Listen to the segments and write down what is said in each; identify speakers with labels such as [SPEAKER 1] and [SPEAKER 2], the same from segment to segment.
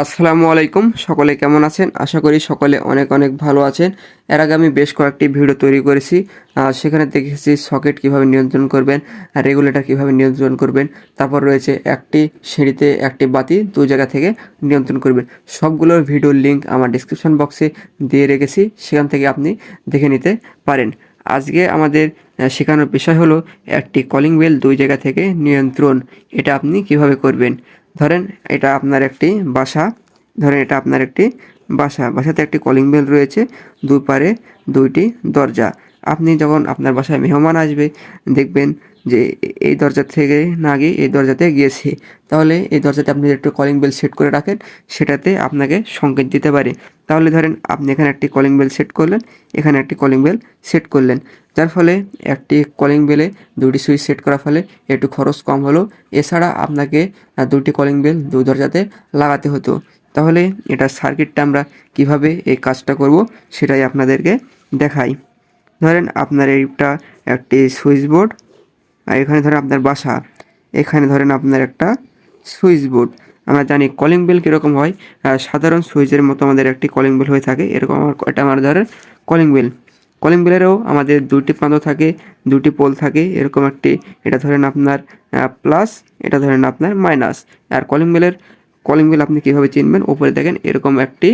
[SPEAKER 1] আসসালামু আলাইকুম। সকলে কেমন আছেন? আশা করি সকলে অনেক অনেক ভালো আছেন। এর আগে আমি বেশ কয়েকটি ভিডিও তৈরি করেছি। সেখানে দেখেছি সকেট কীভাবে নিয়ন্ত্রণ করবেন, রেগুলেটর কীভাবে নিয়ন্ত্রণ করবেন, তারপর রয়েছে একটি সিঁড়িতে একটি বাতি দু জায়গা থেকে নিয়ন্ত্রণ করবেন। সবগুলোর ভিডিওর লিঙ্ক আমার ডিসক্রিপশন বক্সে দিয়ে রেখেছি, সেখান থেকে আপনি দেখে নিতে পারেন। আজকে আমাদের শেখানোর বিষয় হলো একটি কলিং বেল দুই জায়গা থেকে নিয়ন্ত্রণ। এটা আপনি কীভাবে করবেন? ধরেন এটা আপনার একটি বাসা, ধরেন এটা আপনার একটি বাসা। বাসাতে একটি কলিং বেল রয়েছে, দুপারে দুইটি দরজা। আপনি যখন আপনার বাসায় মেহমান আসবে, দেখবেন যে এই দরজা থেকে না গিয়ে এই দরজাতে গিয়েছে। তাহলে এই দরজাতে আপনি একটু কলিং বেল সেট করে রাখেন, সেটাতে আপনাকে সংকেত দিতে পারে। তাহলে ধরেন আপনি এখানে একটি কলিং বেল সেট করলেন, এখানে একটি কলিং বেল সেট করলেন। যার ফলে একটি কলিং বেলে দুটি সুইচ সেট করার ফলে একটু খরচ কম হলো। এছাড়া আপনাকে দুটি কলিং বেল দু দরজাতে লাগাতে হতো। তাহলে এটা সার্কিটটা আমরা কীভাবে এই কাজটা করব, সেটাই আপনাদেরকে দেখাই। ধরেন আপনার এইটা একটি সুইচ বোর্ড আর এখানে ধরেন আপনার বাসা। এখানে ধরেন আপনার একটা সুইচ বোর্ড। আমরা জানি কলিং বেল কীরকম হয়। সাধারণ সুইচের মতো আমাদের একটি কলিং বেল হয়ে থাকে। এরকম আমার এটা আমার ধরেন কলিং বেল কলিং বেলেরও আমাদের দুটি প্রান্ত থাকে দুটি পোল থাকে। এরকম একটি, এটা ধরেন আপনার প্লাস এটা ধরেন আপনার মাইনাস আর কলিং বেলের কলিং বেল আপনি কীভাবে চিনবেন? উপরে দেখেন এরকম একটি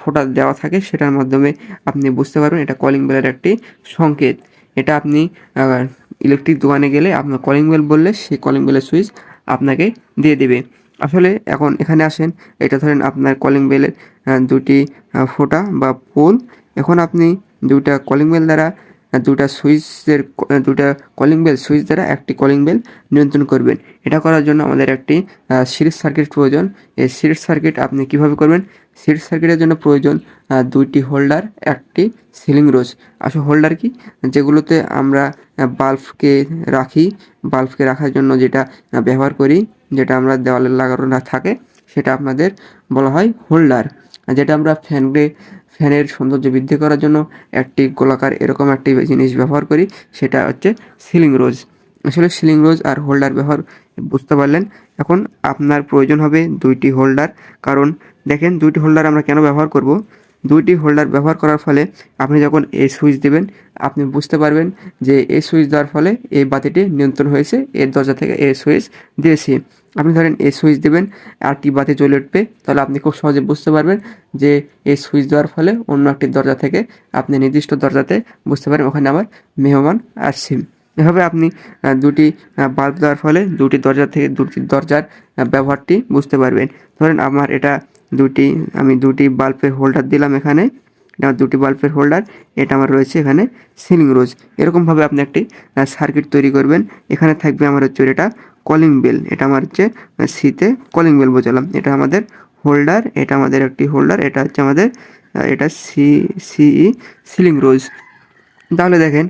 [SPEAKER 1] ফোঁটা দেওয়া থাকে। সেটার মাধ্যমে আপনি বুঝতে পারবেন এটা কলিং বেলের একটি সংকেত। এটা আপনি ইলেকট্রিক দোকানে গেলে আপনার কলিং বেল বললে সেই কলিং বেলের সুইচ আপনাকে দিয়ে দেবে। আসলে এখন এখানে আসেন, এটা ধরেন আপনার কলিং বেলের দুটি ফোটা বা পোল এখন আপনি দুটা কলিং বেল দ্বারা দুটা সুইচের দুটা কলিং বেল সুইচ দ্বারা একটি কলিং বেল নিয়ন্ত্রণ করবেন। এটা করার জন্য আমাদের একটি সিরিজ সার্কিট প্রয়োজন। এই সিরিজ সার্কিট আপনি কীভাবে করবেন? সিরিজ সার্কিটের জন্য প্রয়োজন দুইটি হোল্ডার একটি সিলিং রোজ আসলে হোল্ডার কি? যেগুলোতে আমরা বাল্বকে রাখি। বাল্বকে রাখার জন্য যেটা ব্যবহার করি, যেটা আমরা দেওয়ালে লাগানো থাকে, সেটা আপনাদের বলা হয় হোল্ডার যেটা আমরা ফ্যানকে ফ্যানের সৌন্দর্য বৃদ্ধি করার জন্য একটি গোলাকার এরকম একটি জিনিস ব্যবহার করি, সেটা হচ্ছে সিলিং রোজ। আসলে সিলিং রোজ আর হোল্ডার ব্যবহার বুঝতে পারলেন, এখন আপনার প্রয়োজন হবে দুইটি হোল্ডার। কারণ দেখেন দুইটি হোল্ডার আমরা কেন ব্যবহার করব? দুইটি হোল্ডার ব্যবহার করার ফলে আপনি যখন এই সুইচ দেবেন, আপনি বুঝতে পারবেন যে এই সুইচ দেওয়ার ফলে এই বাতিটি নিয়ন্ত্রণ হয়েছে, এর দরজা থেকে এই সুইচ দিয়েছি। আপনি ধরেন এই সুইচ দেবেন আরটি বাতি জ্বলে উঠবে, তাহলে আপনি খুব সহজে বুঝতে পারবেন যে এই সুইচ দেওয়ার ফলে অন্য একটি দরজা থেকে আপনি নির্দিষ্ট দরজাতে বুঝতে পারেন ওখানে আমার মেহমান আসছে। এভাবে আপনি দুটি বাল্ব দেওয়ার ফলে দুটি দরজা থেকে দুটি দরজার ব্যবহারটি বুঝতে পারবেন। ধরেন আমার এটা দুটি, আমি দুটি বাল্বের হোল্ডার দিলাম এখানে। এটা দুটি বাল্বের হোল্ডার এটা আমার রয়েছে এখানে সিলিং রোজ এরকমভাবে আপনি একটি সার্কিট তৈরি করবেন। এখানে থাকবে আমার হচ্ছে এটা কলিং বেল এটা আমার হচ্ছে সিতে কলিং বেল বোঝালাম। এটা আমাদের হোল্ডার এটা আমাদের একটি হোল্ডার এটা হচ্ছে আমাদের এটা সি সিই সিলিং রোজ তাহলে দেখেন,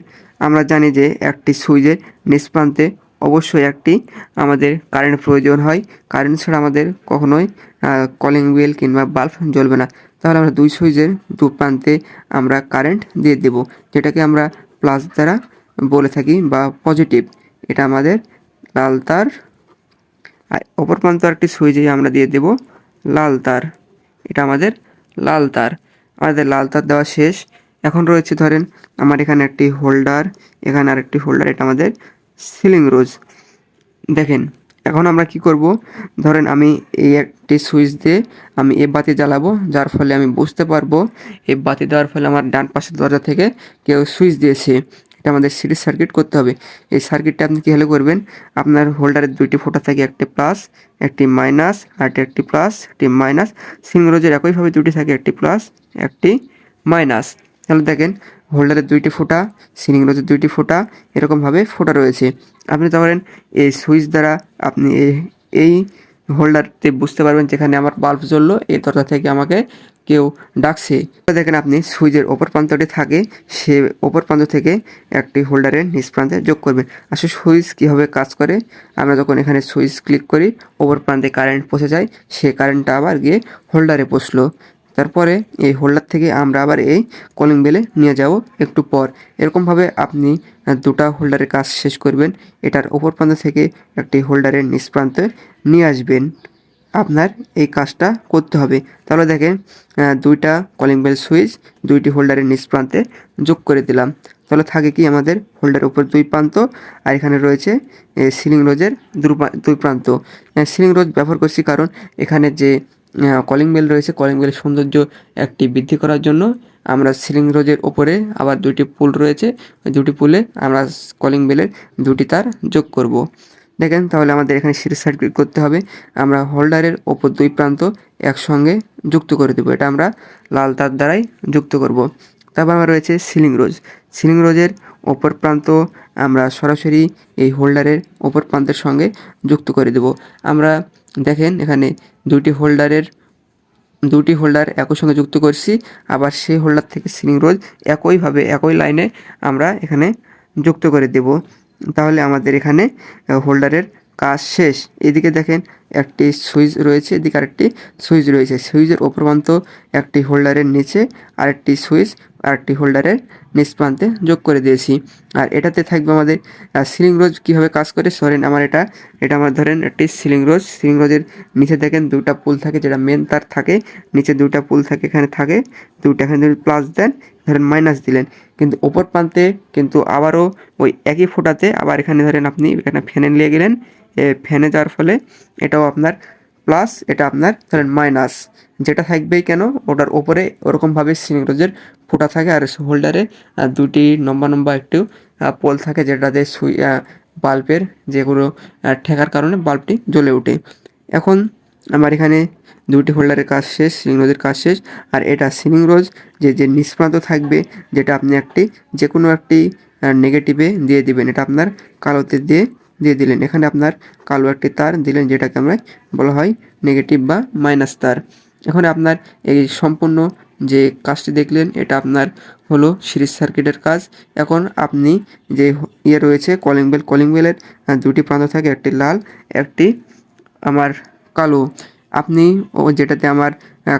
[SPEAKER 1] আমরা জানি যে একটি সুইচের নিষ্প্রান্তে অবশ্যই একটি আমাদের কারেন্ট প্রয়োজন হয়। কারেন্ট ছাড়া আমাদের কখনোই কলিং বেল কিংবা বাল্ব জ্বলবে না। তাহলে আমরা দুই সুইচের দু প্রান্তে আমরা কারেন্ট দিয়ে দেব, যেটাকে আমরা প্লাস দ্বারা বলে থাকি বা পজিটিভ এটা আমাদের লাল তার, আর অপর প্রান্ত একটি সুইচে আমরা দিয়ে দেব লাল তার। এটা আমাদের লাল তার। আমাদের লাল তার দেওয়া শেষ। এখন রয়েছে ধরেন, আমার এখানে একটি হোল্ডার এখানে আরেকটি হোল্ডার এটা আমাদের সিলিং রোজ। দেখেন, এখন আমরা কি করব? ধরেন আমি এই একটি সুইচ দিয়ে আমি এ বাতি জ্বালাবো, যার ফলে আমি বুঝতে পারব এই বাতি দেওয়ার ফলে আমার ডান পাশের দরজা থেকে কেউ সুইচ দিয়েছে। এটা আমাদের সিরিজ সার্কিট করতে হবে। এই সার্কিটটা আপনি কী হলে করবেন? আপনার হোল্ডারের দুইটি ফোটা থাকে, একটি প্লাস, একটি মাইনাস আর একটি প্লাস, একটি মাইনাস। সিং রোজের একইভাবে দুটি থাকে, একটি প্লাস, একটি মাইনাস। তাহলে দেখেন হোল্ডারের দুইটি ফোঁটা, সিলিং রোজের দুইটি ফোঁটা, এরকমভাবে ফোঁটা রয়েছে। আপনি ধরেন এই সুইচ দ্বারা আপনি এই- হোল্ডারতে বুঝতে পারবেন যেখানে আমার বাল্ব জ্বললো, এই দরজা থেকে আমাকে কেউ ডাকছে। দেখেন আপনি সুইচের ওপর প্রান্তটি থাকে, সে ওপর প্রান্ত থেকে একটি হোল্ডারের নিচ প্রান্তে যোগ করবেন। আসলে সুইচ কীভাবে কাজ করে? আমরা যখন এখানে সুইচ ক্লিক করি, ওপর প্রান্তে কারেন্ট পৌঁছে যায়, সে কারেন্টটা আবার গিয়ে হোল্ডারে পৌঁছলো। তারপরে এই হোল্ডার থেকে আমরা আবার এই কলিং বেলে নিয়ে যাব একটু পর। এরকমভাবে আপনি দুটা হোল্ডারের কাজ শেষ করবেন। এটার ওপর প্রান্ত থেকে একটি হোল্ডারের নিচ প্রান্তে নিয়ে আসবেন। আপনার এই কাজটা করতে হবে। তাহলে দেখেন দুইটা কলিং বেল সুইচ দুইটি হোল্ডারের নিচ প্রান্তে যোগ করে দিলাম। তাহলে থাকে কি আমাদের হোল্ডারের উপর দুই প্রান্ত, আর এখানে রয়েছে সিলিং রোজের দুই প্রান্ত। সিলিং রোজ ব্যবহার করছি কারণ এখানে যে কলিং বেল রয়েছে। কলিং বেলের সৌন্দর্য একটি বৃদ্ধি করার জন্য আমরা সিলিং রোজের ওপরে আবার দুটি পুল রয়েছে। দুটি পুলে আমরা কলিং বেলের দুটি তার যোগ করব। দেখেন, তাহলে আমাদের এখানে সিরিজ সার্কিট করতে হবে। আমরা হোল্ডারের ওপর দুই প্রান্ত একসঙ্গে যুক্ত করে দেবো। এটা আমরা লাল তার দ্বারাই যুক্ত করব। তারপর আমার রয়েছে সিলিং রোজ সিলিং রোজের ওপর প্রান্ত আমরা সরাসরি এই হোল্ডারের ওপর প্রান্তের সঙ্গে যুক্ত করে দেব। আমরা দেখেন, এখানে দুটি হোল্ডারের দুটি হোল্ডার একই সঙ্গে যুক্ত করছি, আবার সেই হোল্ডার থেকে সিলিং রোজ একইভাবে, একই লাইনে আমরা এখানে যুক্ত করে দেব। তাহলে আমাদের এখানে হোল্ডারের কাজ শেষ। এদিকে দেখেন একটি সুইচ রয়েছে, এদিকে আরেকটি সুইচ রয়েছে। সুইচের ওপর প্রান্ত একটি হোল্ডারের নিচে, আরেকটি সুইচ আরেকটি হোল্ডারের নিচ প্রান্তে যোগ করে দিয়েছি। আর এটাতে থাকবে আমাদের সিলিং রোজ কীভাবে কাজ করে? সরেন আমার এটা এটা আমার ধরেন একটি সিলিং রোজ সিলিং রোজের নিচে দেখেন দুটা পুল থাকে, যেটা মেন তার থাকে। নিচে দুটা পুল থাকে, এখানে থাকে। দুটা এখানে যদি প্লাস দেন, ধরেন মাইনাস দিলেন। কিন্তু ওপর প্রান্তে কিন্তু আবারও ওই একই ফোটাতে আবার এখানে ধরেন আপনি এখানে ফ্যানে নিয়ে গেলেন। ফ্যানে যাওয়ার ফলে এটাও আপনার প্লাস এটা আপনার ধরেন মাইনাস যেটা থাকবেই কেন? ওটার ওপরে ওরকমভাবে সিলিং রোজের ফোটা থাকে আর হোল্ডারে দুটি লম্বা লম্বা একটু পোল থাকে যেটাতে সুই বাল্বের যেগুলো ঠেকার কারণে বাল্বটি জ্বলে ওঠে। এখন আমার এখানে দুটি হোল্ডারের কাজ শেষ সিলিং রোজের কাজ শেষ, আর এটা সিলিং রোজ যে যে নিষ্প্রান্ত থাকবে, যেটা আপনি একটি যে কোনো একটি নেগেটিভে দিয়ে দিবেন। এটা আপনার কালোতে দিয়ে দিয়ে দিলেন। এখানে আপনার কালো একটি তার দিলেন, যেটাকে আমরা বলা হয় নেগেটিভ বা মাইনাস তার। এখন আপনার এই সম্পূর্ণ যে কাজটি দেখলেন, এটা আপনার হলো সিরিজ সার্কিটের কাজ। এখন আপনি যে ইয়ে রয়েছে কলিং বেল কলিং বেলের দুটি প্রান্ত থাকে, একটি লাল, একটি আমার কালো। আপনি ও যেটাতে আমার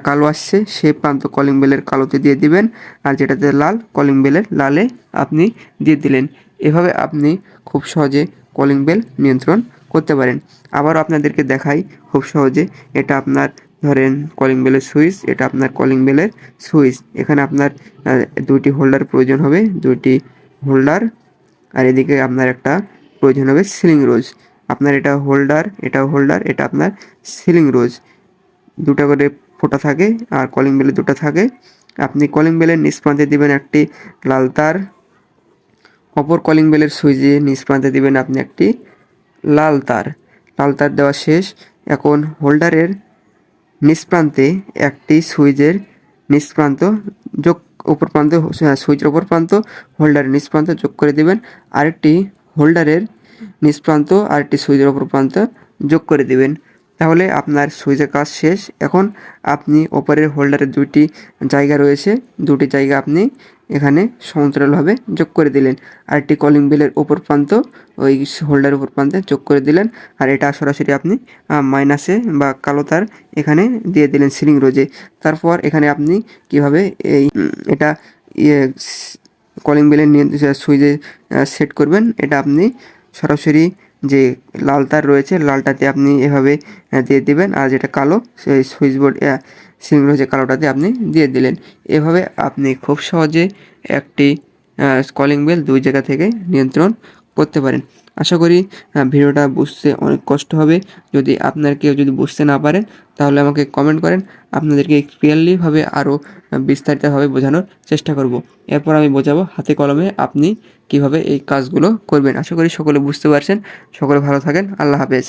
[SPEAKER 1] কালো আসছে, সেই প্রান্ত কলিং বেলের কালোতে দিয়ে দিবেন, আর যেটাতে লাল কলিং বেলের লালে আপনি দিয়ে দিলেন। এভাবে আপনি খুব সহজে কলিং বেল নিয়ন্ত্রণ করতে পারেন। আবারও আপনাদেরকে দেখাই খুব সহজে এটা আপনার ধরেন কলিং বেলের সুইচ এটা আপনার কলিং বেলের সুইচ এখানে আপনার দুইটি হোল্ডার প্রয়োজন হবে, দুইটি হোল্ডার আর এদিকে আপনার একটা প্রয়োজন হবে সিলিং রোজ আপনার এটা হোল্ডার এটা হোল্ডার এটা আপনার সিলিং রোজ দুটো করে ফোঁটা থাকে আর কলিং বেলে দুটো থাকে। আপনি কলিং বেলের নিচ প্রান্তে দিবেন একটি লাল তার। অপর কলিং বেলের সুইচে নিচ প্রান্তে দিবেন আপনি একটি লাল তার। লাল তার দেওয়া শেষ। এখন হোল্ডারের নিচ প্রান্তে একটি সুইচের নিচ প্রান্ত যোগ উপর প্রান্ত সুইচের উপর প্রান্ত হোল্ডারের নিচ প্রান্ত যোগ করে দেবেন। আরেকটি হোল্ডারের নিচ প্রান্ত, আরেকটি সুইচের উপর প্রান্ত যোগ করে দিবেন। তাহলে আপনার সুইচের কাজ শেষ। এখন আপনি ওপরের হোল্ডারের দুটি জায়গা রয়েছে। দুটি জায়গা আপনি এখানে সমান্তরালভাবে যোগ করে দিলেন। আরেকটি কলিং বেলের ওপর প্রান্ত, ওই হোল্ডারের উপর প্রান্তে যোগ করে দিলেন। আর এটা সরাসরি আপনি মাইনাসে বা কালো তার এখানে দিয়ে দিলেন সিলিং রোজে তারপর এখানে আপনি কীভাবে এই, এটা কলিং বেলের সুইচে সেট করবেন, এটা আপনি সরাসরি যে লাল তার রয়েছে, লালটাতে আপনি এভাবে দিয়ে দিবেন। আর যেটা কালো, সেই সুইচ বোর্ড সিম রয়েছে কালোটাতে আপনি দিয়ে দিলেন। এভাবে আপনি খুব সহজে একটি কলিং বেল দুই জায়গা থেকে নিয়ন্ত্রণ করতে পারেন। আশা করি ভিডিওটা বুঝতে অনেক কষ্ট হবে। যদি আপনার কেউ যদি বুঝতে না পারেন, তাহলে আমাকে কমেন্ট করেন। আপনাদেরকে ক্লিয়ারলিভাবে আরও বিস্তারিতভাবে বোঝানোর চেষ্টা করব। এরপর আমি বোঝাবো হাতে কলমে আপনি কীভাবে এই কাজগুলো করবেন। আশা করি সকলে বুঝতে পারছেন। সকলে ভালো থাকেন। আল্লাহ হাফেজ।